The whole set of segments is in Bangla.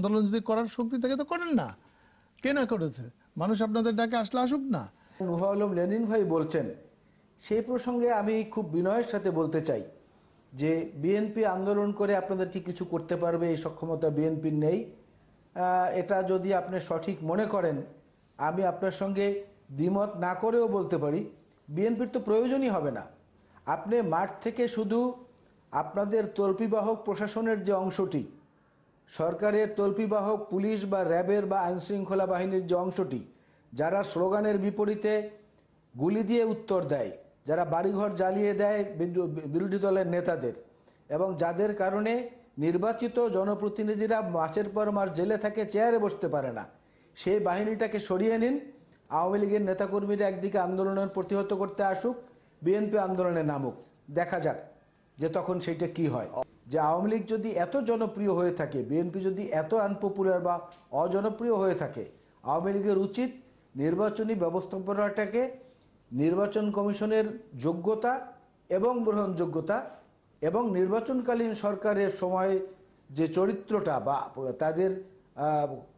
আন্দোলন যদি করার শক্তি থাকে তো করেন না। কে না করেছে? মানুষ আপনাদের ডাকে আসলে আসুক না। আলম লেনিন ভাই বলছেন, সেই প্রসঙ্গে আমি খুব বিনয়ের সাথে বলতে চাই যে বিএনপি আন্দোলন করে আপনাদের কি কিছু করতে পারবে? এই সক্ষমতা বিএনপির নেই। এটা যদি আপনি সঠিক মনে করেন, আমি আপনার সঙ্গে দ্বিমত না করেও বলতে পারি। বিএনপির তো প্রয়োজনই হবে না। আপনি মাঠ থেকে শুধু আপনাদের তল্পিবাহক প্রশাসনের যে অংশটি সরকারের তল্পিবাহক পুলিশ বা র্যাবের বা আইনশৃঙ্খলা বাহিনীর যে অংশটি, যারা স্লোগানের বিপরীতে গুলি দিয়ে উত্তর দেয়, যারা বাড়িঘর জ্বালিয়ে দেয় বিরো- বিরোধী দলের নেতাদের এবং যাদের কারণে নির্বাচিত জনপ্রতিনিধিরা মাসের পর মাস জেলে থাকে, চেয়ারে বসতে পারে না, সেই বাহিনীটাকে সরিয়ে নিন। আওয়ামী লীগের নেতাকর্মীরা একদিকে আন্দোলনের প্রতিহত করতে আসুক, বিএনপি আন্দোলনে নামুক। দেখা যাক যে তখন সেইটা কি হয়। যে আওয়ামী লীগ যদি এত জনপ্রিয় হয়ে থাকে, বিএনপি যদি এত আনপপুলার বা অজনপ্রিয় হয়ে থাকে, আওয়ামী লীগের উচিত নির্বাচনী ব্যবস্থাপনাটাকে নির্বাচন কমিশনের যোগ্যতা এবং গ্রহণযোগ্যতা এবং নির্বাচনকালীন সরকারের সময় যে চরিত্রটা বা তাদের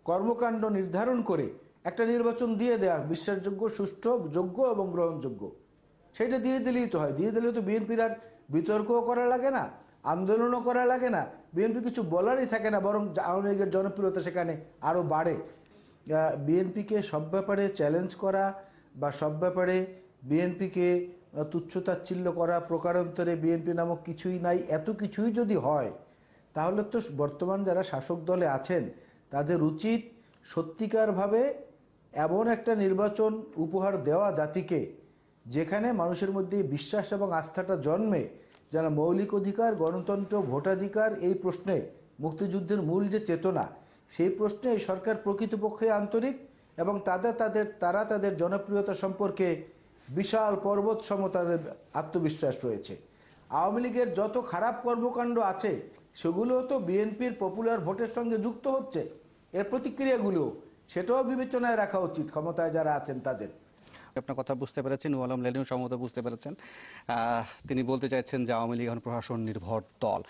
কর্মকাণ্ড নির্ধারণ করে একটা নির্বাচন দিয়ে দেওয়া বিশ্বাসযোগ্য, সুষ্ঠু, যোগ্য এবং গ্রহণযোগ্য। সেটা দিয়ে দিলেই তো হয়। দিয়ে দিলে তো বিএনপির আর বিতর্কও করা লাগে না। আন্দোলনও করা লাগে না, বিএনপি কিছু বলারই থাকে না, বরং আওয়ামী লীগের জনপ্রিয়তা সেখানে আরও বাড়ে। বিএনপিকে সব ব্যাপারে চ্যালেঞ্জ করা বা সব ব্যাপারে বিএনপিকে তুচ্ছতাচ্ছিল্য করা প্রকারান্তরে বিএনপি নামক কিছুই নাই, এত কিছুই যদি হয়, তাহলে তো বর্তমান যারা শাসক দলে আছেন, তাদের উচিত সত্যিকারভাবে এমন একটা নির্বাচন উপহার দেওয়া জাতিকে, যেখানে মানুষের মধ্যে বিশ্বাস এবং আস্থাটা জন্মে যারা মৌলিক অধিকার, গণতন্ত্র, ভোটাধিকার এই প্রশ্নে মুক্তিযুদ্ধের মূল যে চেতনা, সেই প্রশ্নে এই সরকার প্রকৃতপক্ষে আন্তরিক এবং তাদের তাদের, তারা তাদের জনপ্রিয়তা সম্পর্কে বিশাল পর্বত সম তাদের আত্মবিশ্বাস রয়েছে। আওয়ামী লীগের যত খারাপ কর্মকাণ্ড আছে সেগুলো তো বিএনপির পপুলার ভোটের সঙ্গে যুক্ত হচ্ছে। এর প্রতিক্রিয়াগুলো সেটাও বিবেচনায় রাখা উচিত, ক্ষমতায় যারা আছেন তাদের। আপনার কথা বুঝতে পেরেছেন, ওয়ালাম লেলিন সম্ভবত বুঝতে পেরেছেন। তিনি বলতে চাইছেন যে আওয়ামী লীগ এখন প্রশাসন নির্ভর দল।